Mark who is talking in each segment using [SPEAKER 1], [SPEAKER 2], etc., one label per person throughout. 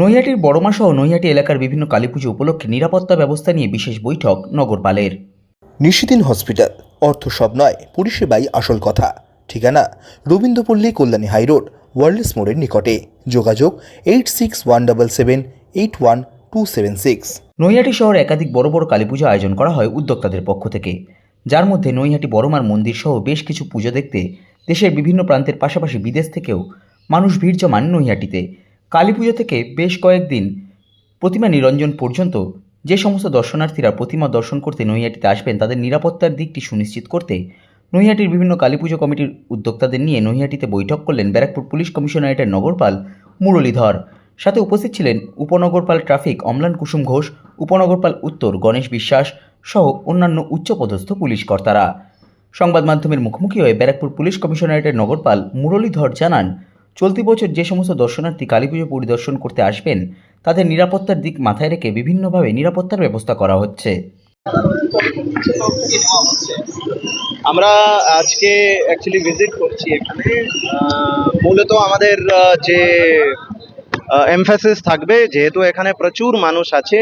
[SPEAKER 1] নৈহাটির বড়মা সহ নৈহাটি এলাকার বিভিন্ন কালীপুজো উপলক্ষে নিরাপত্তা ব্যবস্থা নিয়ে বিশেষ বৈঠক নগরপালের।
[SPEAKER 2] নিশিদিন হসপিটাল অর্থ সব নয় পরিষেবাই আসল কথা। ঠিকানা রবীন্দ্রপল্লী কল্যাণী হাইরোড ওয়ার্ল্ডস মোড়ের নিকটে। যোগাযোগ eight six one double seven eight one two seven six
[SPEAKER 1] Naihati শহরে একাধিক বড় বড় কালীপুজো আয়োজন করা হয় উদ্যোক্তাদের পক্ষ থেকে। যার মধ্যে নৈহাটি বড়মার মন্দির সহ বেশ কিছু পুজো দেখতে দেশের বিভিন্ন প্রান্তের পাশাপাশি বিদেশ থেকেও মানুষ ভিড় জমান নৈহাটিতে। কালী পুজো থেকে বেশ কয়েকদিন প্রতিমা নিরঞ্জন পর্যন্ত যে সমস্ত দর্শনার্থীরা প্রতিমা দর্শন করতে নৈহাটিতে আসবেন, তাদের নিরাপত্তার দিকটি সুনিশ্চিত করতে নৈহাটির বিভিন্ন কালীপুজো কমিটির উদ্যোক্তাদের নিয়ে নৈহাটিতে বৈঠক করলেন ব্যারাকপুর পুলিশ কমিশনারেটের নগরপাল মুরলীধর। সাথে উপস্থিত ছিলেন উপনগরপাল ট্রাফিক অম্লান কুসুম ঘোষ, উপনগরপাল উত্তর গণেশ বিশ্বাস সহ অন্যান্য উচ্চপদস্থ পুলিশ কর্তারা। সংবাদ মাধ্যমের মুখোমুখি হয়ে ব্যারাকপুর পুলিশ কমিশনারেটের নগরপাল মুরলীধর জানান চলতি বছর যে সমস্ত দর্শনার্থী কালীপুজো পরিদর্শন করতে আসবেন, তাদের নিরাপত্তার দিক মাথায় রেখে বিভিন্নভাবে নিরাপত্তার ব্যবস্থা করা হচ্ছে।
[SPEAKER 3] আমরা আজকে অ্যাকচুয়ালি ভিজিট করছি এখানে। মূলত আমাদের যে এমফাসিস থাকবে, যেহেতু এখানে প্রচুর মানুষ আছে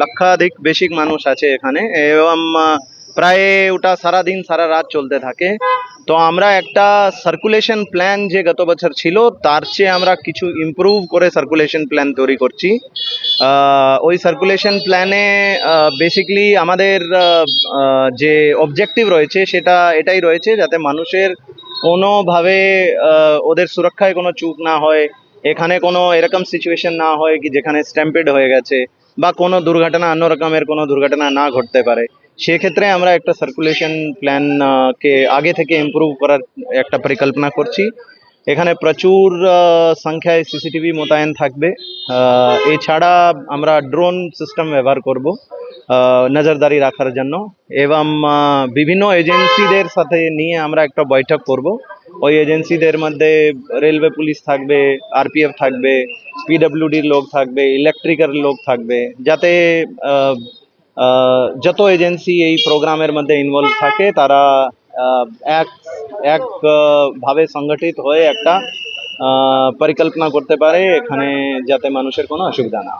[SPEAKER 3] লক্ষাধিক বেশি মানুষ আছে এখানে। এবং প্রায় ওটা সারা দিন সারা রাত চলতে থাকে। তো আমরা একটা সার্কুলেশন প্ল্যান যে গত বছর ছিল, তার চেয়ে আমরা কিছু ইমপ্রুভ করে সার্কুলেশন প্ল্যান তৈরি করছি। ওই সার্কুলেশন প্ল্যানে বেসিক্যালি আমাদের যে অবজেক্টিভ রয়েছে, সেটা এটাই রয়েছে যাতে মানুষের কোনোভাবে ওদের সুরক্ষায় কোনো চুপ না হয়, এখানে কোনো এরকম সিচুয়েশন না হয় কি যেখানে স্ট্যাম্পেড হয়ে গেছে, বা কোনো দুর্ঘটনা অন্য রকমের কোনো দুর্ঘটনা না ঘটতে পারে। সেক্ষেত্রে আমরা একটা সার্কুলেশন প্ল্যান কে আগে থেকে ইমপ্রুভ করার একটা পরিকল্পনা করছি। এখানে প্রচুর সংখ্যায় সিসিটিভি মোতায়েন থাকবে। এছাড়া আমরা ড্রোন সিস্টেম ব্যবহার করব নজরদারি রাখার জন্য। এবং বিভিন্ন এজেন্সিদের সাথে নিয়ে আমরা একটা বৈঠক করব। ওই এজেন্সিদের মধ্যে রেলওয়ে পুলিশ থাকবে আরপিএফ থাকবে পিডব্লিউডির লোক থাকবে ইলেকট্রিকের লোক থাকবে, যাতে যত এজেন্সি এই প্রোগ্রামের মধ্যে ইনভলভ থাকে, তারা এক এক ভাবে সংগঠিত হয়ে একটা পরিকল্পনা করতে পারে এখানে যাতে মানুষের কোনো অসুবিধা না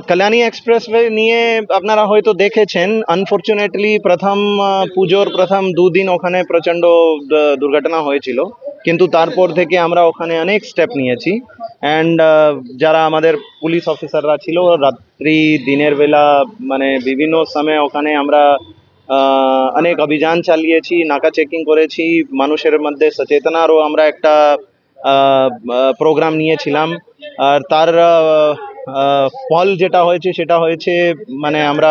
[SPEAKER 3] কল্যাণী এক্সপ্রেসওয়ে নিয়ে আপনারা হয়তো দেখেছেন আনফরচুনেটলি প্রথম পুজোর প্রথম দুদিন ওখানে প্রচণ্ড দ- দুর্ঘটনা হয়েছিল। কিন্তু তারপর থেকে আমরা ওখানে অনেক স্টেপ নিয়েছি। অ্যান্ড যারা আমাদের পুলিশ অফিসাররা ছিল, রাত্রি, দিনের বেলা মানে বিভিন্ন সময় ওখানে আমরা অনেক অভিযান চালিয়েছি, নাকা চেকিং করেছি, মানুষের মধ্যে সচেতনারও আমরা একটা প্রোগ্রাম নিয়েছিলাম। আর তার ফল যেটা হয়েছে, সেটা হয়েছে মানে আমরা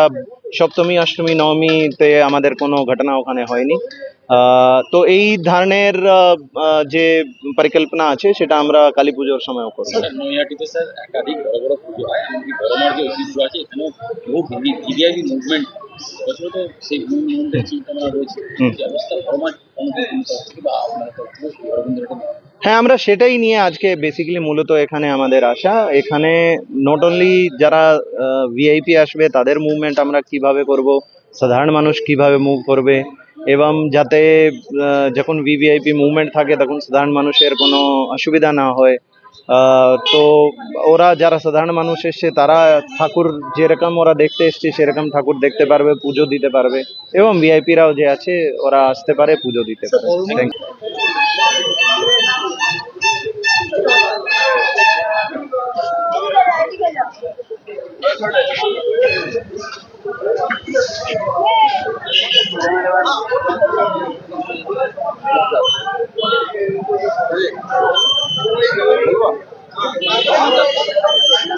[SPEAKER 3] সপ্তমী, অষ্টমী, নবমীতে আমাদের কোনো ঘটনা ওখানে হয়নি। তো এই ধরনের যে পরিকল্পনা আছে সেটা আমরা কালী পুজোর সময়ও করব।
[SPEAKER 4] স্যার নৈহাটিতে স্যার একাধিক বড় বড় পুজো হয়। এমনকি বড়মার যে ঐতিহ্য আছে এখানেও বহু ভিভিআইপি মুভমেন্ট বছর তো সেই মুভমেন্টের চিন্তা রয়েছে। যে অবস্থা বড়মার বা আপনার
[SPEAKER 3] হ্যাঁ আমরা সেটাই নিয়ে আজকে বেসিক্যালি মূলত এখানে আমাদের আসা এখানে নট অনলি যারা ভিআইপি আসবে তাদের মুভমেন্ট আমরা কীভাবে করব সাধারণ মানুষ কীভাবে মুভ করবে এবং যাতে আহ, যখন ভিভিআইপি মুভমেন্ট থাকে তখন সাধারণ মানুষের কোনো অসুবিধা না হয়। আহ, তো ওরা যারা সাধারণ মানুষ এসছে তারা ঠাকুর যেরকম ওরা দেখতে এসছে সেরকম ঠাকুর দেখতে পারবে পুজো দিতে পারবে। এবং ভিআইপিরাও যে আছে ওরা আসতে পারে পুজো দিতে পারে.